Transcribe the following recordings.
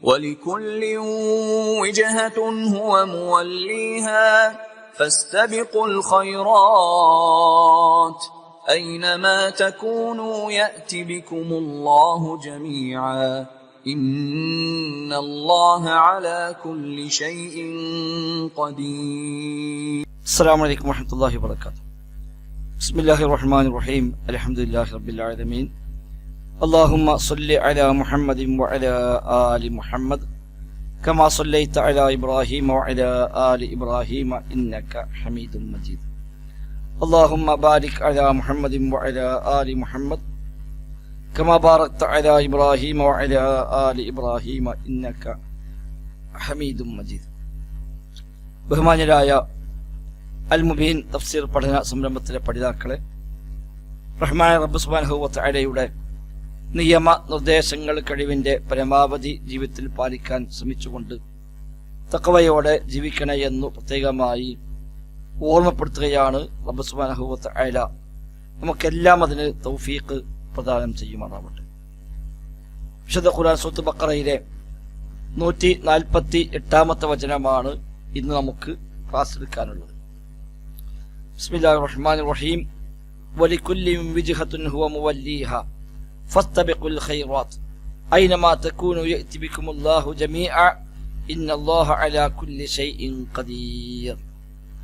ولكل وجهة هو موليها فاستبقوا الخيرات. أينما تكونوا يأت بكم الله جميعا. إن الله على كل شيء قدير. السلام عليكم ورحمة الله وبركاته. بسم الله الرحمن الرحيم. الحمد لله رب العالمين. اللهم صل على محمد وعلى آل محمد كما صليت على إبراهيم وعلى آل إبراهيم إنك حميد مجيد اللهم بارك على محمد وعلى آل محمد كما باركت على إبراهيم وعلى آل إبراهيم إنك حميد مجيد ബഹുമാന്യരായ അൽ മുബീൻ തഫ്സീർ പഠന സംരംഭത്തിലെ പഠിതാക്കളെ റഹ്മാൻ റബ്ബ് സുബാൻഹുവത്തയുടെ നിയമ നിർദ്ദേശങ്ങൾ കഴിവിന്റെ പരമാവധി ജീവിതത്തിൽ പാലിക്കാൻ ശ്രമിച്ചുകൊണ്ട് തക്കവയോടെ ജീവിക്കണേ എന്നു പ്രത്യേകമായി ഓർമ്മപ്പെടുത്തുകയാണ് റബ്ബ് സുബാനഹുവത്ത് അയല നമുക്കെല്ലാം അതിന് തൗഫീഖ് പ്രദാനം ചെയ്യുമാറാവട്ടെ. വിശുദ്ധ ഖുർആൻ സുത്ത് ബക്കറയിലെ നൂറ്റി നാൽപ്പത്തി എട്ടാമത്തെ വചനമാണ് ഇന്ന് നമുക്ക് ക്ലാസ് എടുക്കാനുള്ളത് ബിസ്മില്ലാഹിർ റഹ്മാനിർ റഹീം. വലിക്കുല്ലിം വിജ്ഹത്തുൻ ഹുവ മുവല്ലിഹ. ഫസ്തബിഖുൽ ഖൈറാത്ത് അയ്നമാ തകൂനു യഅതി ബികുമുല്ലാഹു ജമീഅ ഇന്നല്ലാഹ അലാ കുല്ലി ഷൈഇൻ ഖദീർ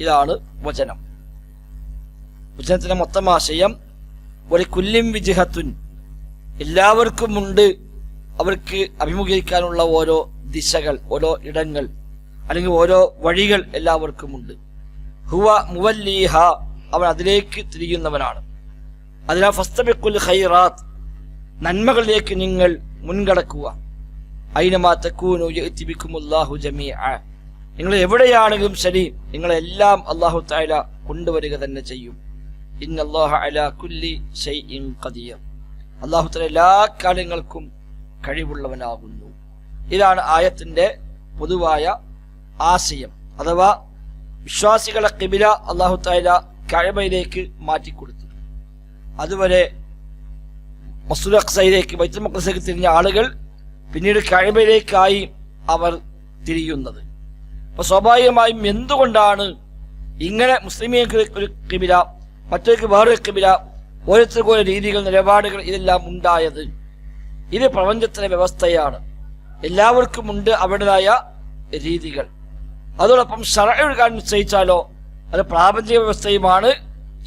ഇതാണ് വചനം വചനത്തിന്റെ മൊത്തം ആശയം വലികുല്ലിം എല്ലാവർക്കും ഉണ്ട്. അവർക്ക് അഭിമുഖീകരിക്കാനുള്ള ഓരോ ദിശകൾ ഓരോ ഇടങ്ങൾ അല്ലെങ്കിൽ ഓരോ വഴികൾ എല്ലാവർക്കും ഉണ്ട്. ഹുവ മുവല്ലീഹ. അവൻ അതിലേക്ക് തിരിയുന്നവനാണ്. അതിനാൽ ഫസ്തബിക്കുൽ ഖൈറാത്ത്. നന്മകളിലേക്ക് നിങ്ങൾ മുൻകടക്കുക. അയിനമാ തക്കൂനു യഅ്തിബിക്കുമുല്ലാഹു ജമീഅ. നിങ്ങൾ എവിടെയാണെങ്കിലും ശരി നിങ്ങളെല്ലാം അള്ളാഹു തായ കൊണ്ടുവരിക തന്നെ ചെയ്യും. അള്ളാഹു തആല എല്ലാ കാര്യങ്ങൾക്കും കഴിവുള്ളവനാകുന്നു. ഇതാണ് ആയത്തിന്റെ പൊതുവായ ആശയം. അഥവാ വിശ്വാസികളെ കിബില അള്ളാഹു തായ കഴമയിലേക്ക് മാറ്റിക്കൊടുത്തു അതുവരെ മസൂദ് അക്സയിലേക്ക് തിരിഞ്ഞ ആളുകൾ പിന്നീട് കഴിമയിലേക്കായി അവർ തിരിയുന്നത്. അപ്പൊ സ്വാഭാവികമായും എന്തുകൊണ്ടാണ് ഇങ്ങനെ മുസ്ലിമീങ്ങൾക്ക് ഒരു കിബില മറ്റൊരു വേറൊരു കിബില ഓരോരുത്തർക്കും ഓരോ രീതികൾ നിലപാടുകൾ ഇതെല്ലാം ഉണ്ടായത്? ഇത് പ്രപഞ്ചത്തിലെ വ്യവസ്ഥയാണ്. എല്ലാവർക്കും ഉണ്ട് അവരുടേതായ രീതികൾ. അതോടൊപ്പം ഷറയുടെ കാര്യം നിശ്ചയിച്ചാലോ? അത് പ്രാപഞ്ചിക വ്യവസ്ഥയുമാണ്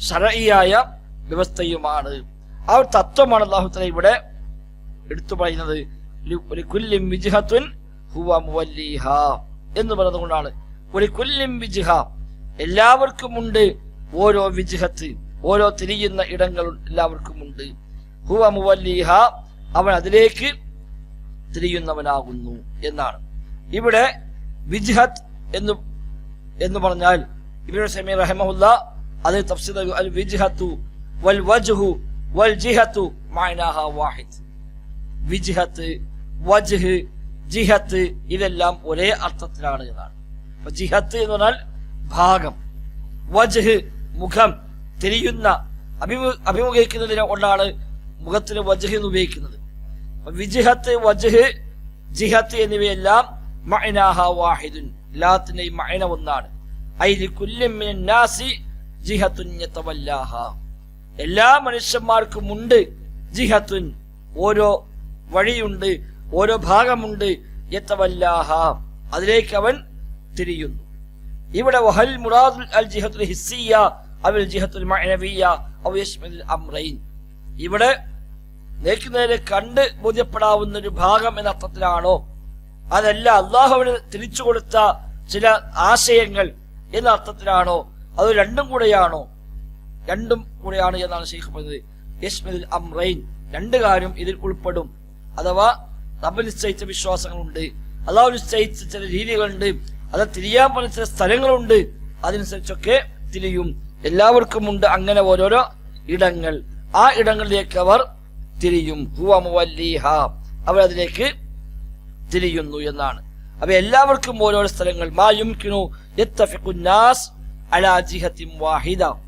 ഷറയായ വ്യവസ്ഥയുമാണ്. ആ ഒരു തത്വമാണ് അള്ളാഹുത്തല ഇവിടെ എടുത്തു പറയുന്നത്. എന്ന് പറയുന്നത് കൊണ്ടാണ്. ഒരു കുല്ലിം വിജിഹ എല്ലാവർക്കും ഉണ്ട്. ഓരോ വിജിഹത്ത് ഓരോ തിരിയുന്ന ഇടങ്ങൾ എല്ലാവർക്കും ഉണ്ട്. ഹുവ മുവല്ലിഹ അവൻ അതിലേക്ക് തിരിയുന്നവനാകുന്നു എന്നാണ്. ഇവിടെ വിജിഹത്ത് എന്ന് എന്ന് പറഞ്ഞാൽ ഇബ്നു സമീർ റഹമുല്ല അത് തഫ്സീദ് അൽ വിജിഹത്തു വൽ വജ്ഹു വൽ ജിഹത്തു മഅനാഹ വാഹിദ്. വിജ്ഹത്ത് വജ്ഹ് ജിഹത്ത് ഇതെല്ലാം ഒരേ അർത്ഥത്തിലാണ് എന്നാണ്. അപ്പൊ ജിഹത്ത് എന്ന് പറഞ്ഞാൽ ഭാഗം. വജ്ഹ് മുഖം തിരിയുന്ന അഭിമു അഭിമുഖീകരിക്കുന്നതിനെ കൊണ്ടാണ് മുഖത്തിന് വജ്ഹ് എന്ന് ഉപയോഗിക്കുന്നത്. വിജിഹത്ത് വജ്ഹ് ജിഹത്ത് എന്നിവയെല്ലാം മൈനാഹ വാഹിദുൻ. എല്ലാത്തിന്റെയും മഅന ഒന്നാണ്. ഐ കുല്യം നാസി ജിഹത്തുൻ യതവല്ലാഹ. എല്ലാ മനുഷ്യന്മാർക്കും ഉണ്ട് ജിഹത്തുൻ. ഓരോ വഴിയുണ്ട് ഓരോ ഭാഗമുണ്ട്. യതവല്ലാഹ. അതിലേക്ക് അവൻ തിരിയുന്നു. ഇവിടെ വഹൽ മുറാദുൽ അൽ ജിഹത്തുൽ ഹിസ്സിയ അവൽ ജിഹത്തുൽ മഅനവിയ അവ അംറൈൻ. ഇവിടെ നേരെ കണ്ട് ബോധ്യപ്പെടാവുന്ന ഒരു ഭാഗം എന്ന അർത്ഥത്തിലാണോ? അതല്ല അള്ളാഹുവിന് തിരിച്ചു കൊടുത്ത ചില ആശയങ്ങൾ എന്ന അർത്ഥത്തിലാണോ? അത് രണ്ടും കൂടെയാണോ? രണ്ടും കൂടെയാണ് എന്നാണ് ഷെയ്ഖ് പറഞ്ഞത്. യസ്മിൽ അംറൈൻ. രണ്ട് കാര്യം ഇതിൽ ഉൾപ്പെടും. അഥവാ റബ്ബ് നിശ്ചയിച്ച വിശ്വാസങ്ങളുണ്ട്. അള്ളാഹു നിശ്ചയിച്ച ചില രീതികളുണ്ട്. അത് തിരിയാൻ പറഞ്ഞ ചില സ്ഥലങ്ങളുണ്ട്. അതനുസരിച്ചൊക്കെ തിരിയും. എല്ലാവർക്കും ഉണ്ട് അങ്ങനെ ഓരോരോ ഇടങ്ങൾ. ആ ഇടങ്ങളിലേക്ക് അവർ തിരിയും. അവരതിലേക്ക് തിരിയുന്നു എന്നാണ്. അപ്പൊ എല്ലാവർക്കും ഓരോരോ സ്ഥലങ്ങൾ. മായും കിണു വാഹിദ.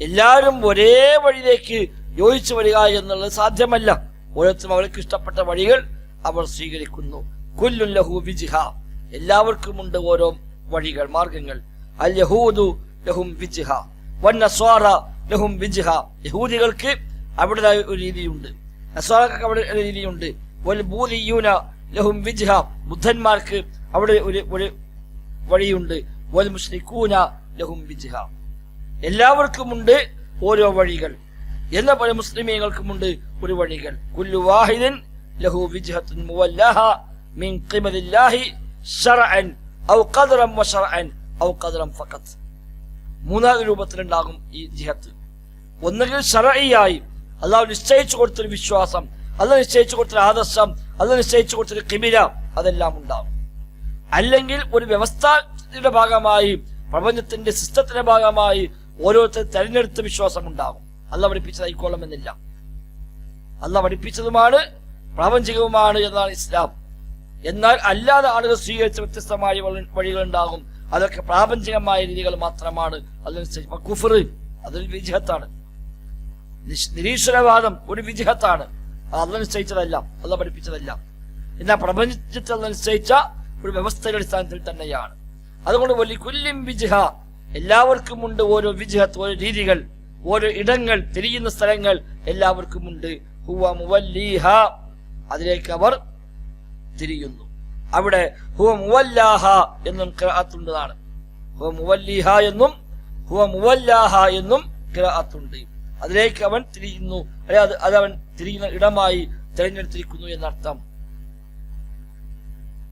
എല്ലാവരും ഒരേ വഴിയിലേക്ക് യോജിച്ചു വരിക എന്നുള്ളത് സാധ്യമല്ല. ഓരോരുത്തരും അവർക്ക് ഇഷ്ടപ്പെട്ട വഴികൾ അവർ സ്വീകരിക്കുന്നു. കുല്ലു ലഹു വിജിഹ. എല്ലാവർക്കുമുണ്ട് ഓരോ വഴികൾ മാർഗങ്ങൾ. അൽ യഹൂദു ലഹും വന്നസ്വാറ ലഹും യഹൂദികൾക്ക് അവിടെ ഒരു രീതിയുണ്ട്. അവിടെ ഒരു രീതിയുണ്ട്. വൽ ബൂലിയൂന ലഹും ബുദ്ധന്മാർക്ക് അവിടെ ഒരു വഴിയുണ്ട്. വൽ ലഹും വിജിഹ. എല്ലാവർക്കുമുണ്ട് ഓരോ വഴികൾ. എന്ന പല മുസ്ലിമീങ്ങൾക്കുമുണ്ട് ഒരു വഴികൾ. കുല്ലു വാഹിദിൻ ലഹു വിജ്ഹത്തുൻ മുവല്ലഹ മിൻ ഖിബലില്ലാഹി ശർഅൻ ഔ ഖദ്റൻ വശർഅൻ ഔ ഖദറൻ ഫഖത്ത് മൂന്നാൽ രൂപത്തിലുണ്ടാകും ഈ ജിഹത്ത്. ഒന്നുകിൽ ശറഇയായി അള്ളാഹു നിശ്ചയിച്ചു കൊടുത്തൊരു വിശ്വാസം അള്ളാഹ് നിശ്ചയിച്ചു കൊടുത്തൊരു ആദർശം അള്ളാഹ് നിശ്ചയിച്ചു കൊടുത്തൊരു കിമില അതെല്ലാം ഉണ്ടാകും. അല്ലെങ്കിൽ ഒരു വ്യവസ്ഥയുടെ ഭാഗമായി പ്രപഞ്ചത്തിന്റെ സിസ്റ്റത്തിന്റെ ഭാഗമായി ഓരോരുത്തർ തെരഞ്ഞെടുത്ത വിശ്വാസം ഉണ്ടാകും അല്ല പഠിപ്പിച്ചതായിക്കോളമെന്നില്ല അല്ല പഠിപ്പിച്ചതുമാണ് പ്രാപഞ്ചികവുമാണ് എന്നാണ് ഇസ്ലാം. എന്നാൽ അല്ലാതെ ആളുകൾ സ്വീകരിച്ച വ്യത്യസ്തമായ വഴി- വഴികളുണ്ടാകും. അതൊക്കെ പ്രാപഞ്ചികമായ രീതികൾ മാത്രമാണ്. അതനുസരിച്ച് കുഫർ അതൊരു വിജയത്താണ് നിരീശ്വരവാദം ഒരു വിജയത്താണ് അതനുസരിച്ചതല്ല അല്ല പഠിപ്പിച്ചതല്ല. എന്നാൽ പ്രപഞ്ചത്തിൽ നിശ്ചയിച്ച ഒരു വ്യവസ്ഥയുടെ അടിസ്ഥാനത്തിൽ തന്നെയാണ്. അതുകൊണ്ട് വലിയ കുല്യം വിജഹ എല്ലാവർക്കും ഉണ്ട് ഓരോ വിജഹത്ത് ഓരോ രീതികൾ ഓരോ ഇടങ്ങൾ തിരിയുന്ന സ്ഥലങ്ങൾ എല്ലാവർക്കും ഉണ്ട്. അതിലേക്ക് അവർ തിരിയുന്നു. അവിടെ ഹുവ എന്നും എന്നും ഹുവ എന്നും ഖിറാഅത്തുണ്ട് അതിലേക്ക് അവൻ തിരിയുന്നു. അല്ലെ അത് അവൻ തിരിയുന്ന ഇടമായി തിരഞ്ഞെടുത്തിരിക്കുന്നു എന്നർത്ഥം.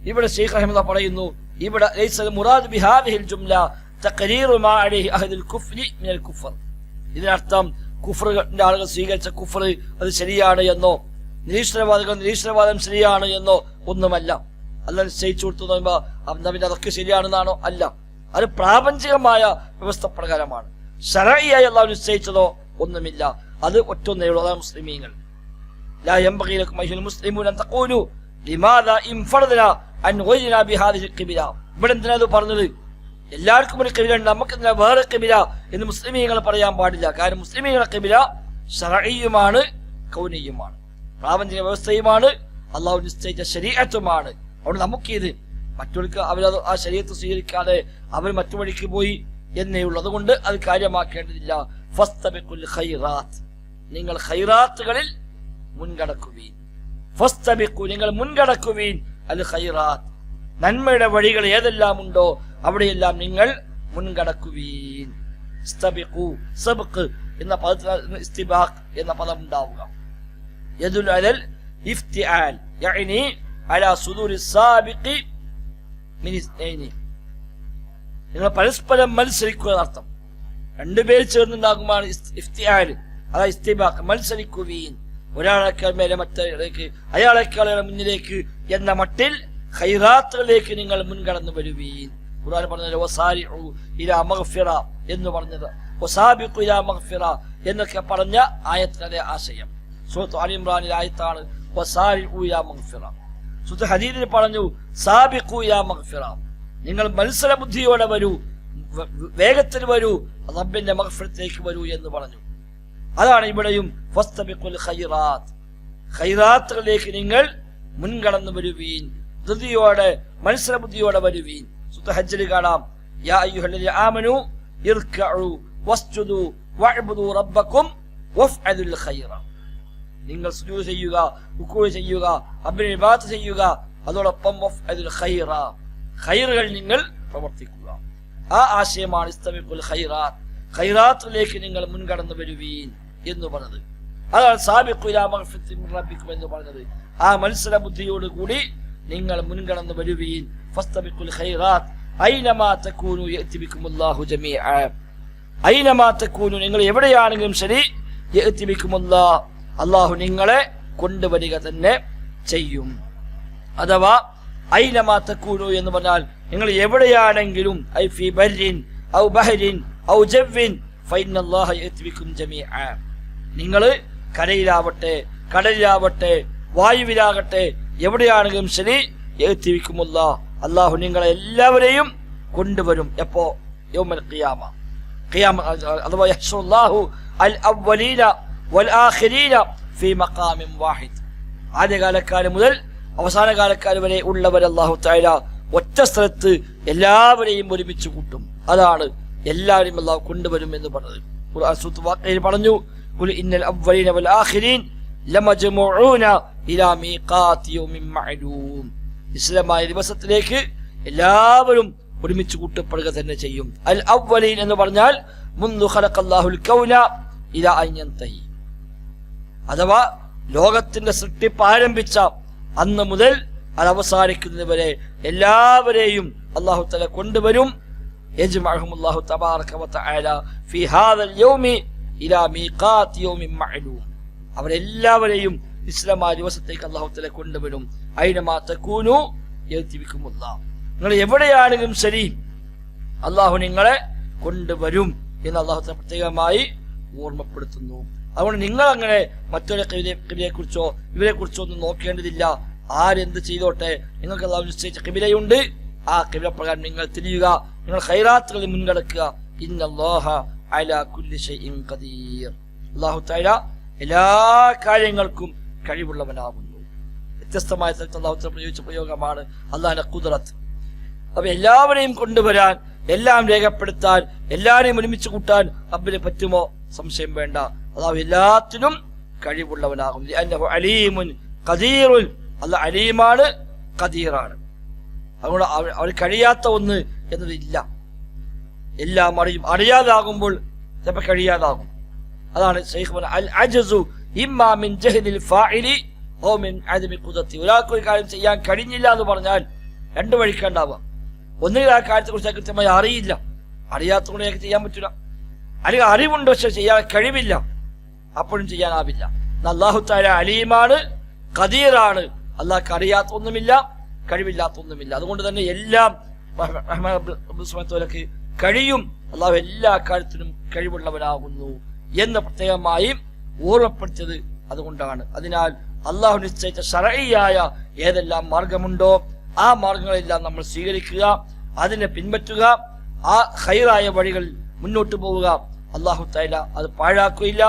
ഇവിടെ ഷെയ്ഖ് അഹമ്മദ പറയുന്നു ഇവിടെ മുറാദ് ബിഹാദിഹിൽ ജുംല തഖരീറു മാ അലൈഹി അഹ്ലുൽ കുഫ്രി മിനൽ കുഫർ ഇതിനർത്ഥം കുഫറിന്റെ ആളുകൾ സ്വീകരിച്ച കുഫർ അത് ശരിയാണ് എന്നോ നിരീശ്വരവാദികൾ നിരീശ്വരവാദം ശരിയാണ് എന്നോ ഒന്നുമല്ല അല്ല നിശ്ചയിച്ചു കൊടുത്തു നോക്കുമ്പോ അവന്റെ അതൊക്കെ ശരിയാണെന്നാണോ അല്ല അത് പ്രാപഞ്ചികമായ വ്യവസ്ഥ പ്രകാരമാണ് ശരയായി അള്ളാഹു നിശ്ചയിച്ചതോ ഒന്നുമില്ല അത് ഒറ്റൊന്നേ ഉള്ളൂ അതാണ് മുസ്ലിമീങ്ങൾ لا ينبغي لكم أيها المسلمون أن تقولوا لماذا انفردنا عن غيرنا بهذه القبلة ഇവിടെ എന്തിനാ ഇത് പറഞ്ഞത് എല്ലാവർക്കും ഒരു കബില ഉണ്ട് നമുക്ക് വേറെ കബില എന്ന് മുസ്ലിമീങ്ങൾ പറയാൻ പാടില്ല. കാരണം മുസ്ലിമീങ്ങളെ കബില ഷറയുമാണ് കൗനയുമാണ്. പ്രാപഞ്ചിക വ്യവസ്ഥയുമാണ് അള്ളാഹു നിശ്ചയിച്ച ശരീരത്വമാണ് അവിടെ നമുക്കിത് മറ്റൊരുക്ക് അവരത് ആ ശരീരത്തെ സ്വീകരിക്കാതെ അവർ മറ്റു വഴിക്ക് പോയി എന്നേ ഉള്ളൂ. അതുകൊണ്ട് അത് കാര്യമാക്കേണ്ടതില്ല. ഫസ്തബിക്കുൽ ഖൈറാത്ത്. നിങ്ങൾ ഖൈറാത്തുകളിൽ മുൻകടക്കുവീൻ. ഫസ്തബിക്കു നിങ്ങൾ മുൻകടക്കുവീൻ അൽ ഖൈറാത്ത്. നന്മയുടെ വഴികൾ ഏതെല്ലാം ഉണ്ടോ അവിടെയെല്ലാം നിങ്ങൾ മുൻകടക്കുവീൻ. എന്ന പദത്തിൽ ഇസ്തിബാഖ് എന്ന പദം ഉണ്ടാവുക. യദുൽ അലൽ ഇഫ്തിആൽ നിങ്ങൾ പരസ്പരം മത്സരിക്കുക എന്നർത്ഥം. രണ്ടുപേർ ചേർന്നുണ്ടാകുമാണ് ഇഫ്തിആൽ ഇസ്തിബാഖ്. മത്സരിക്കുവീൻ. ഒരാളെക്കാൾ മേലെ മറ്റേ അയാളെക്കാളേറെ മുന്നിലേക്ക് എന്ന മട്ടിൽ ഖൈറാത്തുകളിലേക്ക് നിങ്ങൾ മുൻകടന്നു വരുവീൻ. ഖുർആൻ പറഞ്ഞത് വസാരിഉ ഇലാ മഗ്ഫിറ എന്ന് പറഞ്ഞത്. വസാബിഖു ഇലാ മഗ്ഫിറ എന്നൊക്കെ പറഞ്ഞ ആയത്തിലെ ആശയം. സൂറത്ത് അലി ഇമ്രാനിലെ ആയത്താണ് വസാരിഉ ഇലാ മഗ്ഫിറ. സൂറത്ത് ഹദീദിൽ പറഞ്ഞു സാബിഖു ഇലാ മഗ്ഫിറ. നിങ്ങൾ മത്സര ബുദ്ധിയോടെ വരൂ വേഗത്തിൽ വരൂ റബ്ബിന്റെ മഗ്ഫിറത്തിലേക്ക് വരൂ എന്ന് പറഞ്ഞു. അതാണ് ഇവിടെയും ഫസ്തബിഖുൽ ഖൈറാത്ത്. ഖൈറാത്തുകളിലേക്ക് നിങ്ങൾ മുൻകടന്നു വരുവീൻ. ധൃതിയോടെ മത്സരബുദ്ധിയോടെ വരുവീൻ. സുത്ത ഹജ്ജിൽ കാണാം. യാ അയ്യുഹല്ലദീന ആമനു ഇർകഉ വസ്ജുദു വഅബ്ദു റബ്ബകും വഫ്അലുൽ ഖൈറ. നിങ്ങൾ സുജൂദ് ചെയ്യുക റുക്കൂ ചെയ്യുക അബ്ദുൽ ഇബാദത്ത് ചെയ്യുക അതോടൊപ്പം വഫ്അലുൽ ഖൈറ. ഖൈറുകൾ നിങ്ങൾ പ്രവർത്തിക്കുക. ആ ആശയമാണ് ഇസ്തബിഖുൽ ഖൈറാത്ത് ഖൈറാത്തിലേക്ക് നിങ്ങൾ മുൻകടന്നു വരുവീൻ എന്ന് പറഞ്ഞത്. അതാണ് സാബിഖു ഇലാ മഗ്ഫിറത്തിൻ റബ്ബിക്കും എന്ന് പറഞ്ഞത്. ആ മത്സര ബുദ്ധിയോട് കൂടി നിങ്ങൾ മുൻകടന്നു വരുവീൻ. നിങ്ങൾ എവിടെയാണെങ്കിലും ശരി അള്ളാഹു നിങ്ങളെ കൊണ്ടുവരിക തന്നെ ചെയ്യും. അഥവാ ഐനമാ തക്കൂനു എന്ന് പറഞ്ഞാൽ നിങ്ങൾ എവിടെയാണെങ്കിലും ഐ ഫി ഔ ബഹരിൻ ഔ നിങ്ങൾ കരയിലാവട്ടെ കടലിലാവട്ടെ വായുവിലാകട്ടെ എവിടെയാണെങ്കിലും ശരി യത്ബിക്കുമുല്ല അള്ളാഹു നിങ്ങളെ എല്ലാവരെയും കൊണ്ടുവരും. എപ്പോ? യൗമൽ ഖിയാമ. ഖിയാമ അഥവാ യഹ്ഷുല്ലാഹു അൽ അവലീന വൽ ആഖിരീന ഫീ മഖാമിൻ വാഹിദ്. ആദ്യകാലക്കാലം മുതൽ അവസാന കാലക്കാർ വരെ ഉള്ളവർ അള്ളാഹു താര ഒറ്റ സ്ഥലത്ത് എല്ലാവരെയും ഒരുമിച്ച് കൂട്ടും. അതാണ് എല്ലാവരെയും അള്ളാഹു കൊണ്ടുവരും എന്ന് പറഞ്ഞത്. ഖുർആൻ സൂറത്ത് വാക്കയിൽ പറഞ്ഞു ഖുൽ ഇന്നൽ അവ്വലീന വൽ ആഖിരീൻ നിശ്ചിതമായ ദിവസത്തിലേക്ക് എല്ലാവരും ഒരുമിച്ച് കൂട്ടപ്പെടുക തന്നെ ചെയ്യും. അൽ അവലീൻ എന്ന് പറഞ്ഞാൽ അഥവാ ലോകത്തിന്റെ സൃഷ്ടിപ്പ് ആരംഭിച്ച അന്ന് മുതൽ അത് അവസാനിക്കുന്നത് വരെ എല്ലാവരെയും അള്ളാഹു തല കൊണ്ടുവരും. അള്ളാഹു വതആല ഫീ ഹാദൽ യൗമി ഇലാ മീഖാത്ത് യൗമി മഅലൂം. അവരെല്ലാവരെയും ഇസ്ലാം ആ ദിവസത്തേക്ക് അള്ളാഹുത്തല കൊണ്ടുവരും അയിന മാത്തക്കൂനു എഴുത്തിവിക്കുമുള്ള നിങ്ങൾ എവിടെയാണെങ്കിലും ശരി അള്ളാഹു നിങ്ങളെ കൊണ്ടുവരും എന്ന് അള്ളാഹുത്തല പ്രത്യേകമായി ഓർമ്മപ്പെടുത്തുന്നു. അതുകൊണ്ട് നിങ്ങൾ അങ്ങനെ മറ്റൊരു കവിതയെ കുറിച്ചോ ഇവരെ കുറിച്ചോ ഒന്നും നോക്കേണ്ടതില്ല. ആരെന്ത് ചെയ്തോട്ടെ നിങ്ങൾക്ക് അള്ളാഹു നിശ്ചയിച്ച കവിതയുണ്ട് ആ കവിത പ്രകാരം നിങ്ങൾ തിരിയുക നിങ്ങൾ ഹൈറാത്തുകളിൽ മുൻകടക്കുക. ഇന്നല്ലോഹ അല കുല്ലി ഇൻ ഖദീർ. അല്ലാഹു തആല എല്ലാ കാര്യങ്ങൾക്കും കഴിവുള്ളവനാകുന്നു. വ്യത്യസ്തമായ സ്ഥലത്ത് അള്ളാഹു തആല പ്രയോഗിച്ച പ്രയോഗമാണ് അള്ളാഹിന്റെ കുതിറത്ത് അപ്പൊ എല്ലാവരെയും കൊണ്ടുവരാൻ എല്ലാം രേഖപ്പെടുത്താൻ എല്ലാവരെയും ഒരുമിച്ച് കൂട്ടാൻ അബ്ബിന് പറ്റുമോ? സംശയം വേണ്ട. അതാവ് എല്ലാത്തിനും കഴിവുള്ളവനാകും അലീമുൻ കദീറുൻ അല്ല അലീമാണ് കദീറാണ് അതുകൊണ്ട് അവ- അവർ കഴിയാത്ത ഒന്ന് എന്നതില്ല. എല്ലാം അറിയും. അറിയാതാകുമ്പോൾ ചിലപ്പോൾ കഴിയാതാകും. അതാണ് ഒരാൾക്ക് ഒരു കാര്യം ചെയ്യാൻ കഴിഞ്ഞില്ല എന്ന് പറഞ്ഞാൽ രണ്ട് വഴിക്കുണ്ടാവുക ഒന്നുകിൽ ആ കാര്യത്തെ കുറിച്ച് കൃത്യമായി അറിയില്ല. അറിയാത്തതുകൊണ്ട് അയാൾക്ക് ചെയ്യാൻ പറ്റില്ല അല്ലെങ്കിൽ അറിവുണ്ട് പക്ഷെ ചെയ്യാൻ കഴിവില്ല. അപ്പോഴും ചെയ്യാനാവില്ല. അള്ളാഹു താല അലീമാണ് കദീറാണ് അള്ളാഹ്ക്ക് കഴിവില്ലാത്ത ഒന്നുമില്ല അതുകൊണ്ട് തന്നെ എല്ലാം കഴിയും. അള്ളാഹു എല്ലാ കാര്യത്തിനും കഴിവുള്ളവനാകുന്നു. എന്ന് പ്രത്യേകമായി ഓർമ്മപ്പെടുത്തിയത് അതുകൊണ്ടാണ്. അതിനാൽ അള്ളാഹു നിശ്ചയിച്ച ശരയായ ഏതെല്ലാം മാർഗമുണ്ടോ ആ മാർഗങ്ങളെല്ലാം നമ്മൾ സ്വീകരിക്കുക അതിനെ പിൻപറ്റുക ആ ഹൈറായ വഴികൾ മുന്നോട്ട് പോവുക. അള്ളാഹു തൈല അത് പാഴാക്കുകയില്ല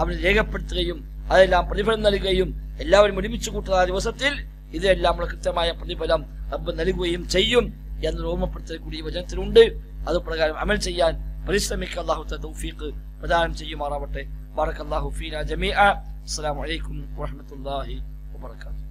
അവന് രേഖപ്പെടുത്തുകയും അതെല്ലാം പ്രതിഫലം നൽകുകയും എല്ലാവരും ഒരുമിച്ച് കൂട്ടുന്ന ആ ദിവസത്തിൽ ഇതെല്ലാം നമ്മൾ കൃത്യമായ പ്രതിഫലം റബ്ബ് നൽകുകയും ചെയ്യും എന്ന് ഓർമ്മപ്പെടുത്തൽ കൂടി വചനത്തിലുണ്ട്. അത് പ്രകാരം അമൽ ചെയ്യാൻ പരിശ്രമിക്കുക അള്ളാഹു തൗഫീഖ് പ്രദാനം ചെയ്യുമാറാവട്ടെ. ബാറക്കല്ലാഹു ഫീന ജമീഅ. അസ്സലാമു അലൈക്കും വറഹ്മത്തുള്ളാഹി വബറകാതുഹു.